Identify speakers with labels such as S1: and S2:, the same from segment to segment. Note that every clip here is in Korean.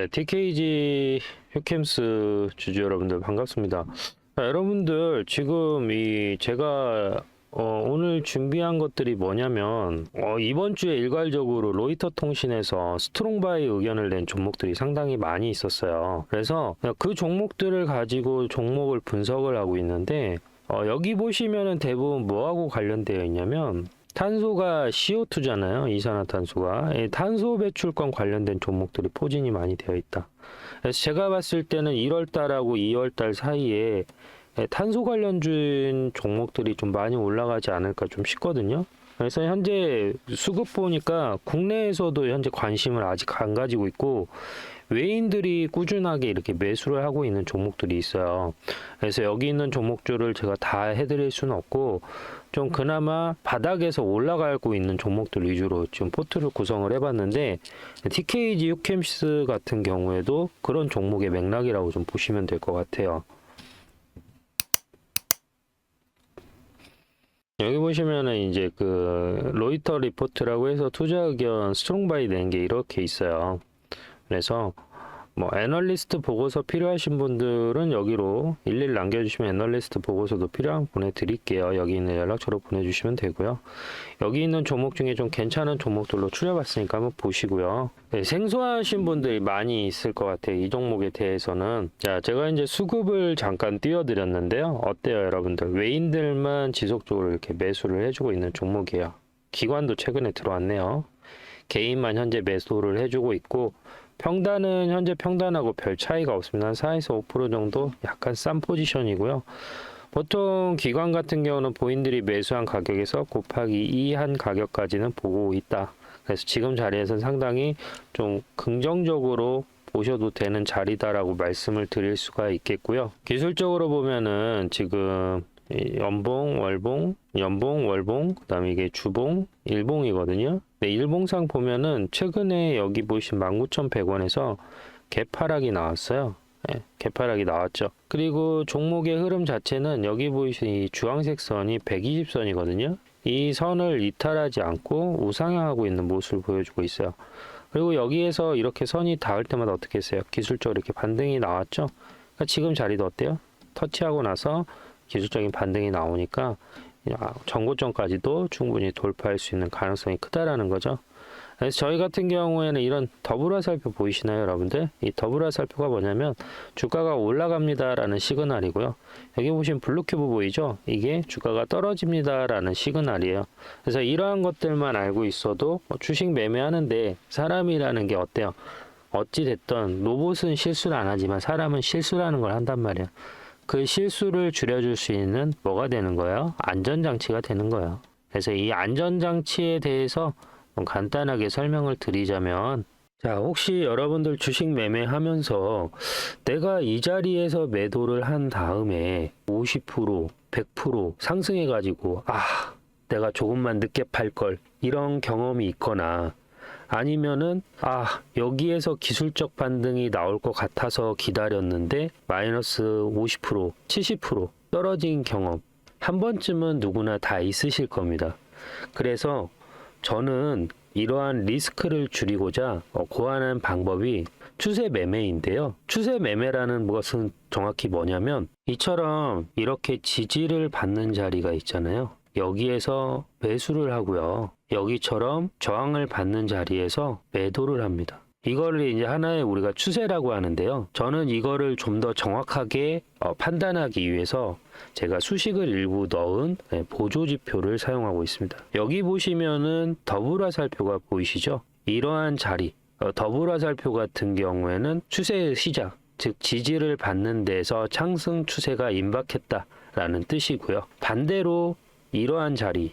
S1: 네, TKG 휴캠스 주주 여러분들 반갑습니다. 자, 여러분들 지금 이 제가 어, 오늘 준비한 것들이 뭐냐면 어, 이번 주에 일괄적으로 로이터 통신에서 스트롱바이 의견을 낸 종목들이 상당히 많이 있었어요. 그래서 그 종목들을 가지고 종목을 분석을 하고 있는데 어, 여기 보시면은 대부분 뭐하고 관련되어 있냐면 탄소가 CO2잖아요. 이산화탄소가. 이 탄소 배출권 관련된 종목들이 포진이 많이 되어 있다. 그래서 제가 봤을 때는 1월 달하고 2월 달 사이에 탄소 관련주인 종목들이 좀 많이 올라가지 않을까 좀 싶거든요. 그래서 현재 수급 보니까 국내에서도 현재 관심을 아직 안 가지고 있고 외인들이 꾸준하게 이렇게 매수를 하고 있는 종목들이 있어요. 그래서 여기 있는 종목들을 제가 다 해드릴 수는 없고 좀 그나마 바닥에서 올라가고 있는 종목들 위주로 지금 포트를 구성을 해봤는데 TKG 유캠스 같은 경우에도 그런 종목의 맥락이라고 좀 보시면 될 것 같아요. 여기 보시면은 이제 그 로이터 리포트라고 해서 투자 의견 스트롱 바이 낸 게 이렇게 있어요. 그래서 뭐 애널리스트 보고서 필요하신 분들은 여기로 일일 남겨주시면 애널리스트 보고서도 필요한 보내드릴게요. 여기 있는 연락처로 보내주시면 되고요. 여기 있는 종목 중에 좀 괜찮은 종목들로 추려봤으니까 한번 보시고요. 네, 생소하신 분들이 많이 있을 것 같아요. 이 종목에 대해서는. 자, 제가 이제 수급을 잠깐 띄워드렸는데요. 어때요, 여러분들? 외인들만 지속적으로 이렇게 매수를 해주고 있는 종목이에요. 기관도 최근에 들어왔네요. 개인만 현재 매수를 해주고 있고, 평단은 현재 평단하고 별 차이가 없습니다. 한 4에서 5% 정도 약간 싼 포지션이고요. 보통 기관 같은 경우는 본인들이 매수한 가격에서 곱하기 2 한 가격까지는 보고 있다. 그래서 지금 자리에서는 상당히 좀 긍정적으로 보셔도 되는 자리다라고 말씀을 드릴 수가 있겠고요. 기술적으로 보면은 지금 이 연봉, 월봉, 연봉, 월봉, 그 다음에 이게 주봉, 일봉이거든요. 네, 일봉상 보면은 최근에 여기 보신 19,100원에서 개파락이 나왔어요. 네, 개파락이 나왔죠. 그리고 종목의 흐름 자체는 여기 보이신 이 주황색 선이 120선이거든요. 이 선을 이탈하지 않고 우상향하고 있는 모습을 보여주고 있어요. 그리고 여기에서 이렇게 선이 닿을 때마다 어떻게 했어요? 기술적으로 이렇게 반등이 나왔죠. 그러니까 지금 자리도 어때요? 터치하고 나서 기술적인 반등이 나오니까 전고점까지도 충분히 돌파할 수 있는 가능성이 크다라는 거죠. 그래서 저희 같은 경우에는 이런 더블 화살표 보이시나요, 여러분들? 이 더블 화살표가 뭐냐면 주가가 올라갑니다라는 시그널이고요. 여기 보시면 블루 큐브 보이죠? 이게 주가가 떨어집니다라는 시그널이에요. 그래서 이러한 것들만 알고 있어도 뭐 주식 매매하는데 사람이라는 게 어때요? 어찌 됐던 로봇은 실수를 안 하지만 사람은 실수라는 걸 한단 말이야. 그 실수를 줄여줄 수 있는 뭐가 되는 거예요? 안전장치가 되는 거예요. 그래서 이 안전장치에 대해서 좀 간단하게 설명을 드리자면 자, 혹시 여러분들 주식 매매하면서 내가 이 자리에서 매도를 한 다음에 50%, 100% 상승해가지고, 아, 내가 조금만 늦게 팔 걸, 이런 경험이 있거나, 아니면은, 아, 여기에서 기술적 반등이 나올 것 같아서 기다렸는데, 마이너스 50%, 70% 떨어진 경험, 한 번쯤은 누구나 다 있으실 겁니다. 그래서 저는 이러한 리스크를 줄이고자 어, 고안한 방법이 추세 매매인데요. 추세 매매라는 것은 정확히 뭐냐면 이처럼 이렇게 지지를 받는 자리가 있잖아요. 여기에서 매수를 하고요. 여기처럼 저항을 받는 자리에서 매도를 합니다. 이거를 이제 하나의 우리가 추세라고 하는데요. 저는 이거를 좀 더 정확하게 어, 판단하기 위해서 제가 수식을 일부 넣은 네, 보조 지표를 사용하고 있습니다. 여기 보시면은 더블 화살표가 보이시죠? 이러한 자리, 어, 더블 화살표 같은 경우에는 추세의 시작, 즉 지지를 받는 데서 상승 추세가 임박했다라는 뜻이고요. 반대로 이러한 자리,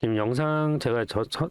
S1: 지금 영상 제가 저, 저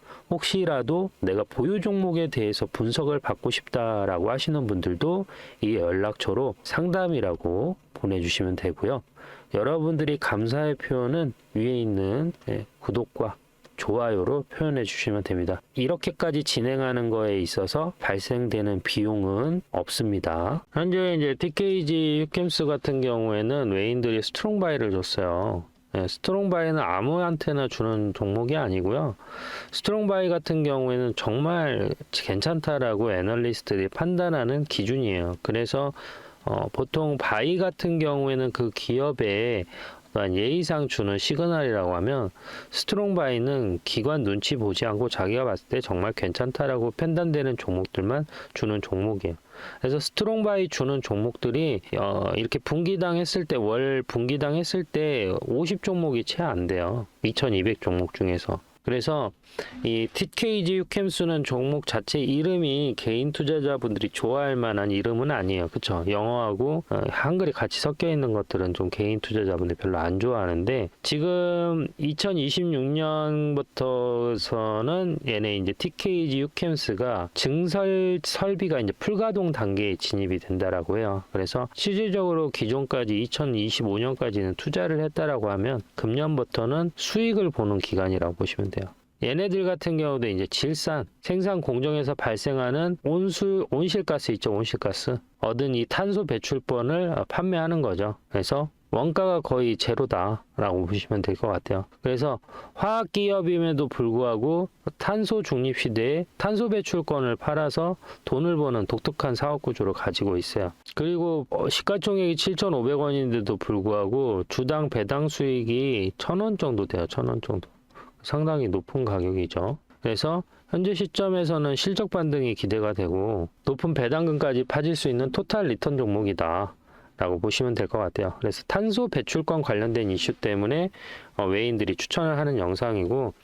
S1: 혹시라도 내가 보유 종목에 대해서 분석을 받고 싶다라고 하시는 분들도 이 연락처로 상담이라고 보내주시면 되고요. 여러분들이 감사의 표현은 위에 있는 예, 구독과 좋아요로 표현해 주시면 됩니다. 이렇게까지 진행하는 거에 있어서 발생되는 비용은 없습니다. 현재 이제 TKG 휴캠스 같은 경우에는 외인들이 스트롱바이를 줬어요. 네, 스트롱바이는 아무한테나 주는 종목이 아니고요. 스트롱바이 같은 경우에는 정말 괜찮다라고 애널리스트들이 판단하는 기준이에요. 그래서 어, 보통 바이 같은 경우에는 그 기업에 예의상 주는 시그널이라고 하면 스트롱바이는 기관 눈치 보지 않고 자기가 봤을 때 정말 괜찮다라고 판단되는 종목들만 주는 종목이에요. 그래서 스트롱바이 주는 종목들이 어, 이렇게 분기당 했을 때 월 분기당 했을 때 50 종목이 채 안 돼요. 2,200 종목 중에서. 그래서 이 TKG 유캠스는 종목 자체 이름이 개인 투자자분들이 좋아할 만한 이름은 아니에요. 그쵸? 영어하고 어, 한글이 같이 섞여 있는 것들은 좀 개인 투자자분들이 별로 안 좋아하는데 지금 2026년부터서는 얘네 이제 TKG 유캠스가 증설 설비가 이제 풀가동 단계에 진입이 된다라고 해요. 그래서 실질적으로 기존까지 2025년까지는 투자를 했다라고 하면 금년부터는 수익을 보는 기간이라고 보시면 돼요. 얘네들 같은 경우도 이제 질산, 생산 공정에서 발생하는 온수, 온실가스 있죠, 온실가스. 얻은 이 탄소 배출권을 판매하는 거죠. 그래서 원가가 거의 제로다라고 보시면 될 것 같아요. 그래서 화학 기업임에도 불구하고 탄소 중립 시대에 탄소 배출권을 팔아서 돈을 버는 독특한 사업 구조를 가지고 있어요. 그리고 어, 시가총액이 7,500원인데도 불구하고 주당 배당 수익이 1,000원 정도 돼요. 1,000원 정도. 상당히 높은 가격이죠. 그래서 현재 시점에서는 실적 반등이 기대가 되고 높은 배당금까지 파질 수 있는 토탈 리턴 종목이다. 라고 보시면 될 것 같아요. 그래서 탄소 배출권 관련된 이슈 때문에 어, 외인들이 추천을 하는 영상이고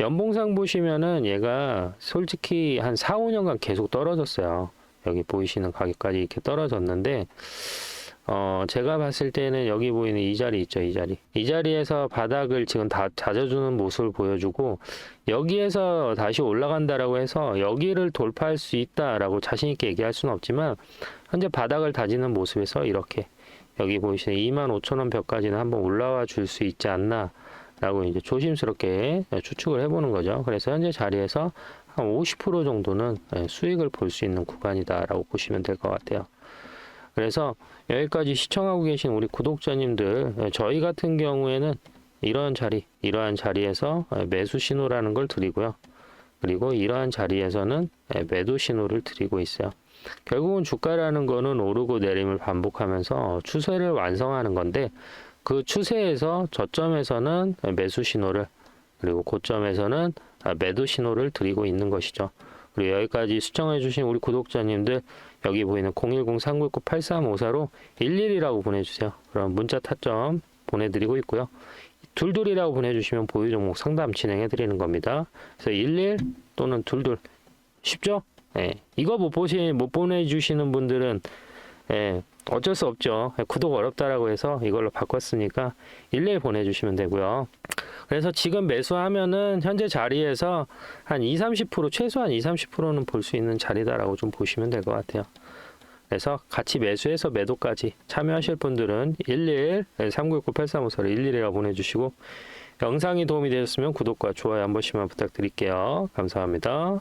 S1: 연봉상 보시면은 얘가 솔직히 한 4, 5년간 계속 떨어졌어요. 여기 보이시는 가격까지 이렇게 떨어졌는데 어, 제가 봤을 때는 여기 보이는 이 자리 있죠, 이 자리. 이 자리에서 바닥을 지금 다 다져주는 모습을 보여주고, 여기에서 다시 올라간다라고 해서 여기를 돌파할 수 있다라고 자신있게 얘기할 수는 없지만, 현재 바닥을 다지는 모습에서 이렇게, 여기 보이시는 25,000원 벽까지는 한번 올라와 줄 수 있지 않나, 라고 이제 조심스럽게 추측을 해보는 거죠. 그래서 현재 자리에서 한 50% 정도는 수익을 볼 수 있는 구간이다라고 보시면 될 것 같아요. 그래서 여기까지 시청하고 계신 우리 구독자님들, 예, 저희 같은 경우에는 이러한 자리, 이러한 자리에서 예, 매수 신호라는 걸 드리고요. 그리고 이러한 자리에서는 예, 매도 신호를 드리고 있어요. 결국은 주가라는 거는 오르고 내림을 반복하면서 추세를 완성하는 건데 그 추세에서 저점에서는 매수 신호를 그리고 고점에서는 아, 매도 신호를 드리고 있는 것이죠. 그리고 여기까지 시청해 주신 우리 구독자님들 여기 보이는 010-399-8354로 11이라고 보내주세요. 그럼 문자 타점 보내드리고 있고요. 둘둘이라고 보내주시면 보유 종목 상담 진행해 드리는 겁니다. 그래서 11 또는 둘둘 쉽죠? 예. 이거 못 보시 못 보내주시는 분들은 예, 어쩔 수 없죠. 예, 구독 어렵다라고 해서 이걸로 바꿨으니까 11 보내주시면 되고요. 그래서 지금 매수하면은 현재 자리에서 한 2, 30% 최소한 2, 30%는 볼 수 있는 자리다라고 좀 보시면 될 것 같아요. 그래서 같이 매수해서 매도까지 참여하실 분들은 11 3969-8354를 11이라고 보내주시고 영상이 도움이 되셨으면 구독과 좋아요 한 번씩만 부탁드릴게요. 감사합니다.